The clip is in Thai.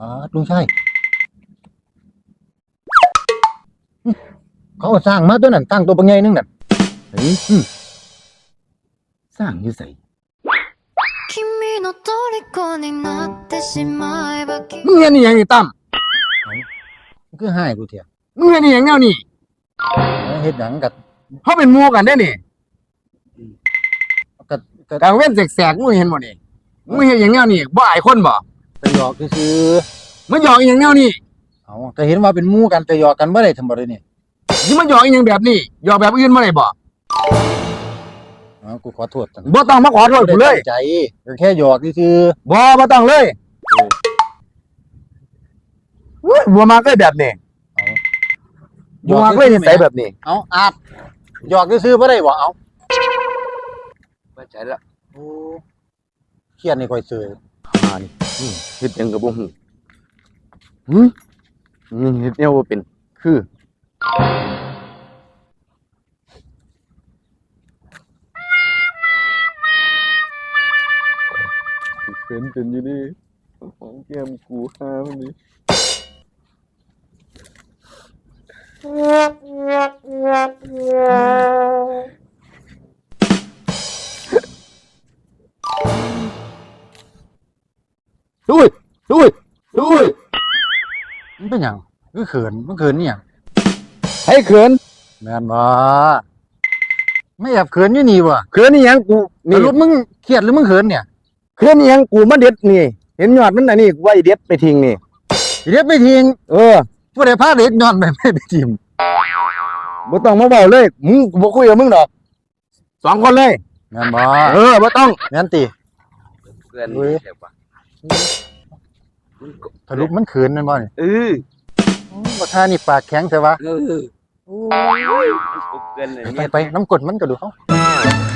อ๋อลุงช่เขาสร้างมาตัวนั้นตั้งตัวเป็นไงนึงนั่นเฮ้ยสร้างอยู่ใส่มึงเห็นนี่ยังไงตั้มก็อหายกูเถอะยมึงเห็นนี่ยังแนวนี่เฮ็ดหยังกับเขาเป็นมูกันได้นี่กับกับเว้นแสกๆมึงเห็นบ่นี่มึงเห็นอย่างแนวนี่บ่อายคนบ่ หยอกซื่อมันหยอกอีหยังแนวนี่ๆเอาก็เห็นว่าเป็นหมู่กันแต่หยอกกันบ่ได้ทำบ่ได้นี่สิมันหยอกอีหยังแบบนี้หยอกแบบอื่นบ่ได้บ่อ๋อกูขอโทษจังบ่ต้องมาขอโทษกูเลยบ่ได้ตั้งใจก็แค่หยอกซื่อบ่บ่ต้องเลยเว้ยบ่มักเลยแบบนี้ๆบ่มักเลยนิสัยแบบนี้ เอาอาดหยอกซื่อๆบ่ได้บ่เอาบ่ใจละโอ้เครียดนี่ค่อยซื้อหานี่อืม เฮ็ดยังก็บ่ฮู้หึอืมเฮ็ดแนวบ่เป็น คือ เป็นเป็นอยู่ดิของแก้มกูห้ามันนี่ อุ้ยอุ้ยอุ้ยมันเป็นหยังคือเขินมันเขินนี่หยังให้เขินแม่นบ่ไม่แอบเขินอยู่นี่บ่เขินนี่ยังกูนี่นี่รถมึงเครียดหรือมึงเขินเนี่ยเขินนี่ยังกูมาเด็ดนี่ เห็นยอดมันอันนี้กูว่าไอ้เด็ดไปทิ้งนี่สิเด็ดไปทิ้งเออผู้ใดพาเด็ดย้อนไปไม่ไปทิมบ่ต้องมาเว้าเลยมึงกูบ่คุยกับมึงดอกสองคนเลยแม่นบ่เออบ่ต้องแม่นติ เพื่อนเว้ยเรียกว่า ทะลุมันเขินแม่นบ่นี่เออบ่ท่านี่ปากแข็งใช่ปะเออโอ้เพื่อนเลยไปไปน้ำกรดมันก็ดูเขาเ